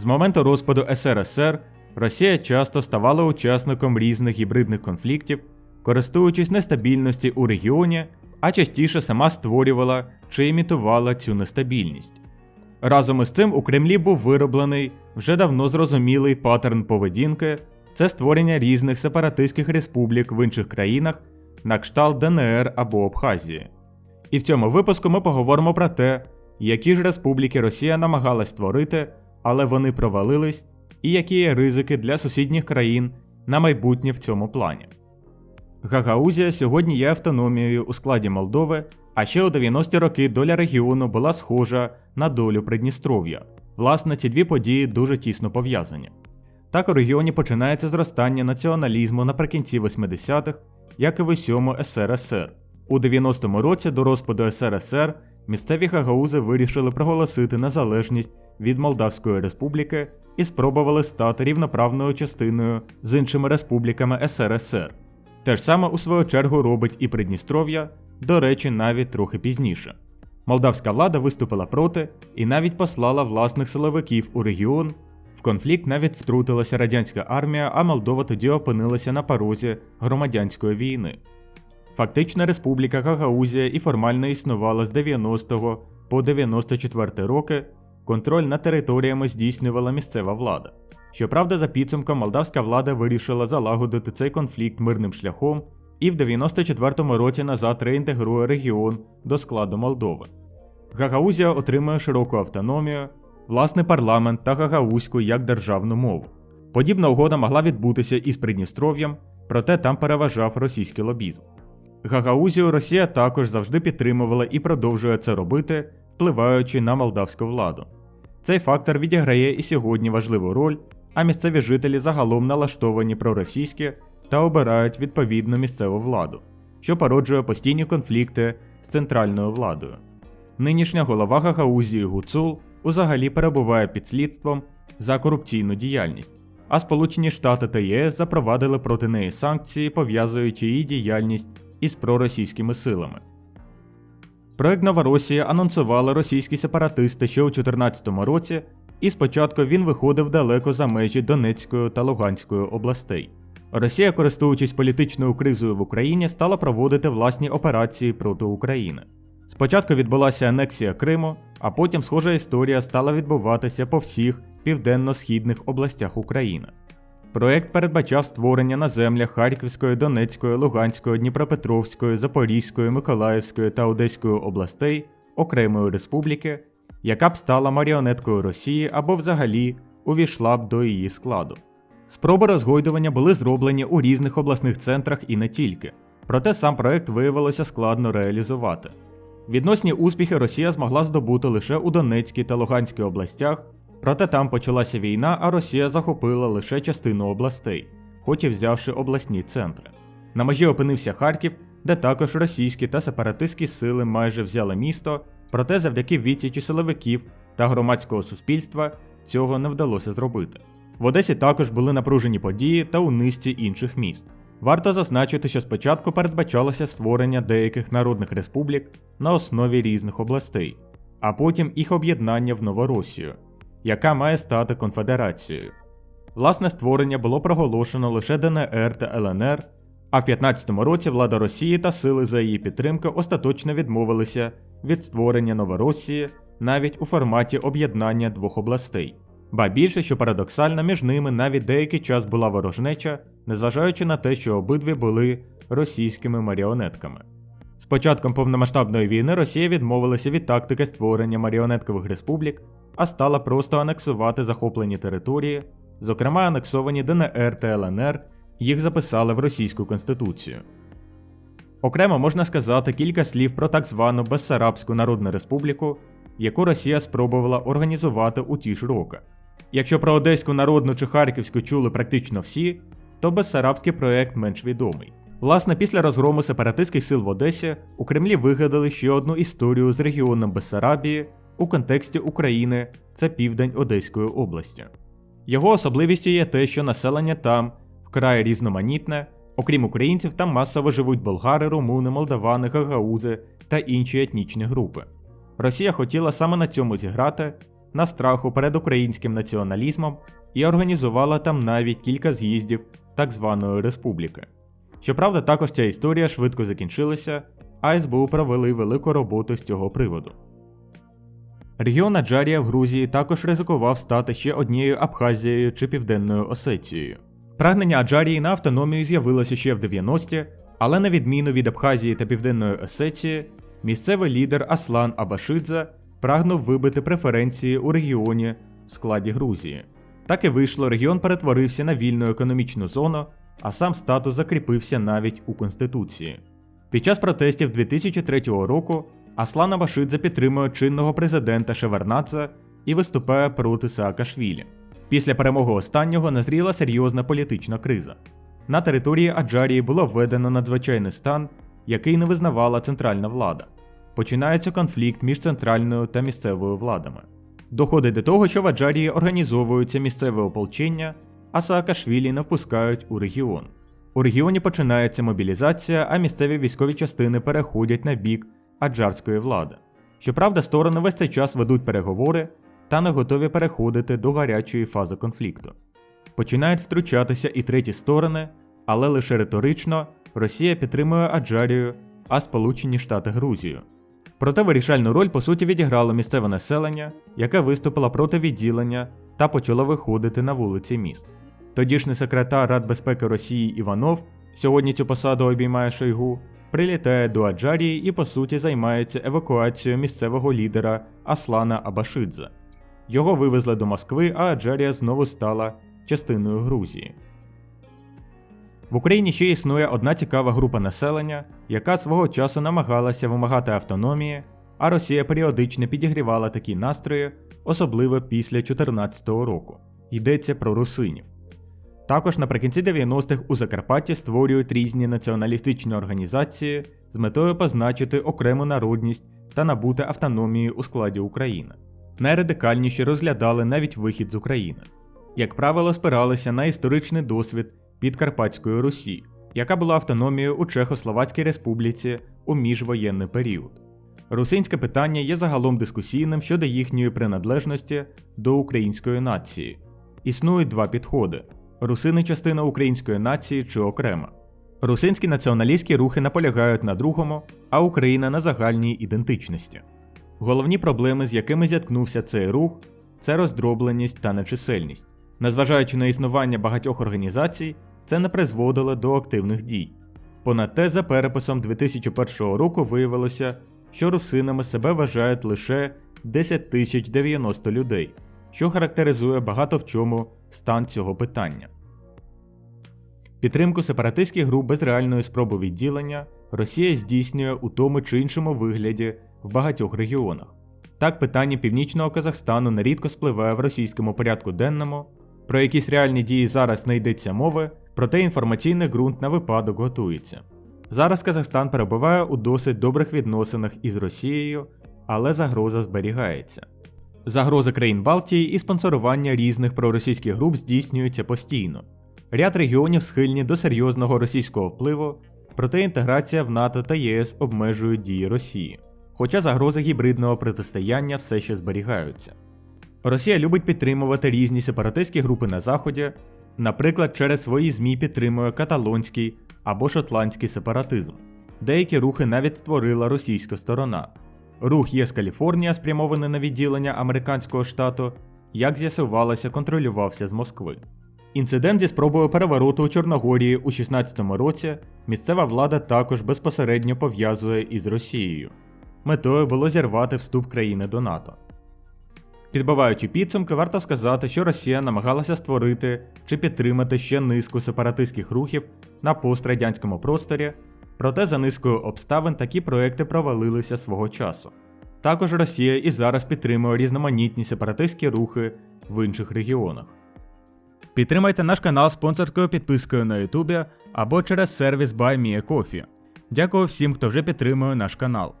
З моменту розпаду СРСР Росія часто ставала учасником різних гібридних конфліктів, користуючись нестабільності у регіоні, а частіше сама створювала чи імітувала цю нестабільність. Разом із цим у Кремлі був вироблений вже давно зрозумілий паттерн поведінки це створення різних сепаратистських республік в інших країнах, на кшталт ДНР або Абхазії. І в цьому випуску ми поговоримо про те, які ж республіки Росія намагалась створити, але вони провалились, і які є ризики для сусідніх країн на майбутнє в цьому плані. Гагаузія сьогодні є автономією у складі Молдови, а ще у 90-ті роки доля регіону була схожа на долю Придністров'я. Власне, ці дві події дуже тісно пов'язані. Так у регіоні починається зростання націоналізму наприкінці 80-х, як і в усьому СРСР. У 90-му році до розпаду СРСР місцеві гагаузи вирішили проголосити незалежність від Молдавської республіки і спробували стати рівноправною частиною з іншими республіками СРСР. Те ж саме у свою чергу робить і Придністров'я, до речі, навіть трохи пізніше. Молдавська влада виступила проти і навіть послала власних силовиків у регіон. В конфлікт навіть втрутилася радянська армія, а Молдова тоді опинилася на порозі громадянської війни. Фактично Республіка Гагаузія і формально існувала з 90 по 94 роки, контроль над територіями здійснювала місцева влада. Щоправда, за підсумком молдавська влада вирішила залагодити цей конфлікт мирним шляхом і в 94-му році назад реінтегрує регіон до складу Молдови. Гагаузія отримує широку автономію, власний парламент та гагаузьку як державну мову. Подібна угода могла відбутися і з Придністров'ям, проте там переважав російський лобізм. Гагаузію Росія також завжди підтримувала і продовжує це робити, впливаючи на молдавську владу. Цей фактор відіграє і сьогодні важливу роль, а місцеві жителі загалом налаштовані проросійські та обирають відповідну місцеву владу, що породжує постійні конфлікти з центральною владою. Нинішня голова Гагаузії Гуцул узагалі перебуває під слідством за корупційну діяльність, а Сполучені Штати та ЄС запровадили проти неї санкції, пов'язуючи її діяльність із проросійськими силами. Проект Новоросія анонсували російські сепаратисти ще у 2014 році, і спочатку він виходив далеко за межі Донецької та Луганської областей. Росія, користуючись політичною кризою в Україні, стала проводити власні операції проти України. Спочатку відбулася анексія Криму, а потім схожа історія стала відбуватися по всіх південно-східних областях України. Проект передбачав створення на землях Харківської, Донецької, Луганської, Дніпропетровської, Запорізької, Миколаївської та Одеської областей окремої республіки, яка б стала маріонеткою Росії або взагалі увійшла б до її складу. Спроби розгойдування були зроблені у різних обласних центрах і не тільки, проте сам проект виявилося складно реалізувати. Відносні успіхи Росія змогла здобути лише у Донецькій та Луганській областях, проте там почалася війна, а Росія захопила лише частину областей, хоч і взявши обласні центри. На межі опинився Харків, де також російські та сепаратистські сили майже взяли місто, проте завдяки відсічі силовиків та громадського суспільства цього не вдалося зробити. В Одесі також були напружені події та у низці інших міст. Варто зазначити, що спочатку передбачалося створення деяких народних республік на основі різних областей, а потім їх об'єднання в Новоросію, яка має стати конфедерацією. Власне створення було проголошено лише ДНР та ЛНР, а в 15-му році влада Росії та сили за її підтримки остаточно відмовилися від створення Новоросії навіть у форматі об'єднання двох областей. Ба більше, що парадоксально, між ними навіть деякий час була ворожнеча, незважаючи на те, що обидві були російськими маріонетками. З початком повномасштабної війни Росія відмовилася від тактики створення маріонеткових республік, а стала просто анексувати захоплені території, зокрема анексовані ДНР та ЛНР, їх записали в Російську Конституцію. Окремо можна сказати кілька слів про так звану Бессарабську Народну Республіку, яку Росія спробувала організувати у ті ж роки. Якщо про Одеську народну чи Харківську чули практично всі, то Бессарабський проект менш відомий. Власне, після розгрому сепаратистських сил в Одесі у Кремлі вигадали ще одну історію з регіоном Бессарабії у контексті України це південь Одеської області. Його особливістю є те, що населення там вкрай різноманітне, окрім українців, там масово живуть болгари, румуни, молдавани, гагаузи та інші етнічні групи. Росія хотіла саме на цьому зіграти, на страху перед українським націоналізмом і організувала там навіть кілька з'їздів так званої республіки. Щоправда, також ця історія швидко закінчилася, а СБУ провели велику роботу з цього приводу. Регіон Аджарія в Грузії також ризикував стати ще однією Абхазією чи Південною Осетією. Прагнення Аджарії на автономію з'явилося ще в 90-ті, але на відміну від Абхазії та Південної Осетії, місцевий лідер Аслан Абашидзе прагнув вибити преференції у регіоні в складі Грузії. Так і вийшло, регіон перетворився на вільну економічну зону, а сам статус закріпився навіть у Конституції. Під час протестів 2003 року Аслан Абашидзе підтримує чинного президента Шевернадзе і виступає проти Саакашвілі. Після перемоги останнього назріла серйозна політична криза. На території Аджарії було введено надзвичайний стан, який не визнавала центральна влада. Починається конфлікт між центральною та місцевою владами. Доходить до того, що в Аджарії організовуються місцеве ополчення, а Саакашвілі не впускають у регіон. У регіоні починається мобілізація, а місцеві військові частини переходять на бік аджарської влади. Щоправда, сторони весь цей час ведуть переговори та не готові переходити до гарячої фази конфлікту. Починають втручатися і треті сторони, але лише риторично Росія підтримує Аджарію, а Сполучені Штати Грузію. Проте вирішальну роль по суті відіграло місцеве населення, яке виступило проти відділення та почало виходити на вулиці міст. Тодішній секретар Рад безпеки Росії Іванов, сьогодні цю посаду обіймає Шойгу, прилітає до Аджарії і по суті займається евакуацією місцевого лідера Аслана Абашидзе. Його вивезли до Москви, а Аджарія знову стала частиною Грузії. В Україні ще існує одна цікава група населення, яка свого часу намагалася вимагати автономії, а Росія періодично підігрівала такі настрої, особливо після 2014 року. Йдеться про русинів. Також наприкінці 90-х у Закарпатті створюють різні націоналістичні організації з метою позначити окрему народність та набути автономії у складі України. Найрадикальніші розглядали навіть вихід з України. Як правило, спиралися на історичний досвід Підкарпатської Русі, яка була автономією у Чехословацькій Республіці у міжвоєнний період. Русинське питання є загалом дискусійним щодо їхньої приналежності до української нації. Існують два підходи: русини частина української нації чи окрема. Русинські націоналістські рухи наполягають на другому, а Україна на загальній ідентичності. Головні проблеми, з якими зіткнувся цей рух, це роздробленість та нечисельність. Незважаючи на існування багатьох організацій, це не призводило до активних дій. Понад те, за переписом 2001 року виявилося, що русинами себе вважають лише 10 тисяч 90 людей, що характеризує багато в чому стан цього питання. Підтримку сепаратистських груп без реальної спроби відділення Росія здійснює у тому чи іншому вигляді в багатьох регіонах. Так, питання північного Казахстану нерідко спливає в російському порядку денному, про якісь реальні дії зараз не йдеться мови, проте інформаційний ґрунт на випадок готується. Зараз Казахстан перебуває у досить добрих відносинах із Росією, але загроза зберігається. Загроза країн Балтії і спонсорування різних проросійських груп здійснюються постійно. Ряд регіонів схильні до серйозного російського впливу, проте інтеграція в НАТО та ЄС обмежують дії Росії. Хоча загрози гібридного протистояння все ще зберігаються. Росія любить підтримувати різні сепаратистські групи на Заході, наприклад, через свої ЗМІ підтримує каталонський або шотландський сепаратизм. Деякі рухи навіть створила російська сторона. Рух ЄС Каліфорнія, спрямований на відділення американського штату, як з'ясувалося, контролювався з Москви. Інцидент зі спробою перевороту у Чорногорії у 16-му році місцева влада також безпосередньо пов'язує із Росією. Метою було зірвати вступ країни до НАТО. Підбиваючи підсумки, варто сказати, що Росія намагалася створити чи підтримати ще низку сепаратистських рухів на пострадянському просторі, проте за низкою обставин такі проекти провалилися свого часу. Також Росія і зараз підтримує різноманітні сепаратистські рухи в інших регіонах. Підтримайте наш канал спонсорською підпискою на YouTube або через сервіс BuyMeACoffee. Дякую всім, хто вже підтримує наш канал.